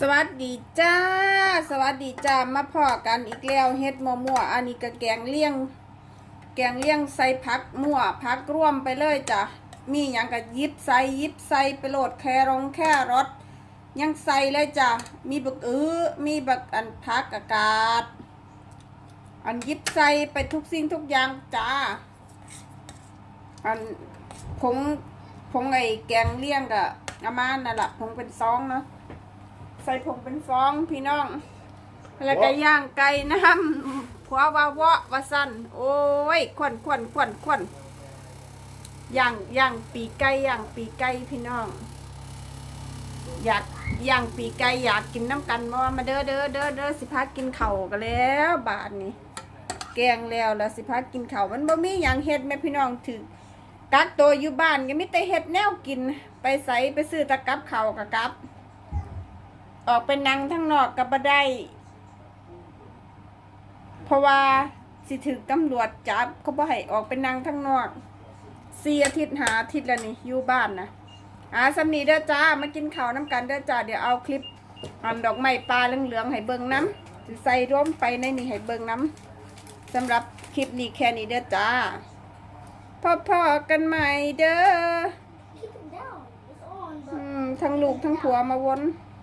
สวัสดีจ้า สวัสดีจ้ามาพอกันอีกแล้วเฮ็ดมัวมัวอันนี้ก็แกงเลี่ยง แกงเลี่ยงใส่ผักมั่วผักร่วมไปเลยจ้ะมีหยังก็หยิบใส่ยิบใส่ไปโหลดแครงแค่รสยังใส่เลยจ้ะมีบักอื้อมีบักอันผักอากาศ อันยิบใส่ไปทุกสิ่งทุกอย่างจ้าอันผงผงไอ้แกงเลี่ยงกะอามานั่นแหละผงเป็นซองเนาะ ใส่ผงเป็นฟองพี่น้อง แล้วก็ย่างไก่น้ำผัววาวะวะสันโอ้ยควันควันควันควันย่างย่างปีกไก่ย่างปีกไก่พี่น้อง อยากย่างปีกไก่อยากกินน้ำกันบ่มาเด้อเด้อเด้อเด้อสิพากินเข่ากันแล้วบาทนี้แกงแล้วแล้วสิพากินเข้ามันบ่มีหยังเฮ็ดแม่พี่น้องถึกกักตัวอยู่บ้านก็มีแต่เฮ็ดแนวกิน ไปใส่ไปซื้อตะกับข้ากับกับ ออกไปนั่งทั้งนอกก็บ่ได้ เพราะว่าสิถึกตำรวจจับเขาบ่ให้ออกไปนั่งทั้งนอกสี่อาทิตย์หาอาทิตย์แล้วนี่อยู่บ้านนะอ่าสำนีเด้อจ้ามากินข้าวน้ำกันเด้อจ้าเดี๋ยวเอาคลิปอันดอกไม้ปลาเหลืองๆให้เบิ่งน้ำสิใส่ร่วมไปในนี่ให้เบิ่งน้ำสำหรับคลิปนี้แค่นี้เด้อจ้าพอพอๆกันใหม่เด้อ Keep it down. It's on, อื but มทั้งลูกทั้งผัวมาวน it's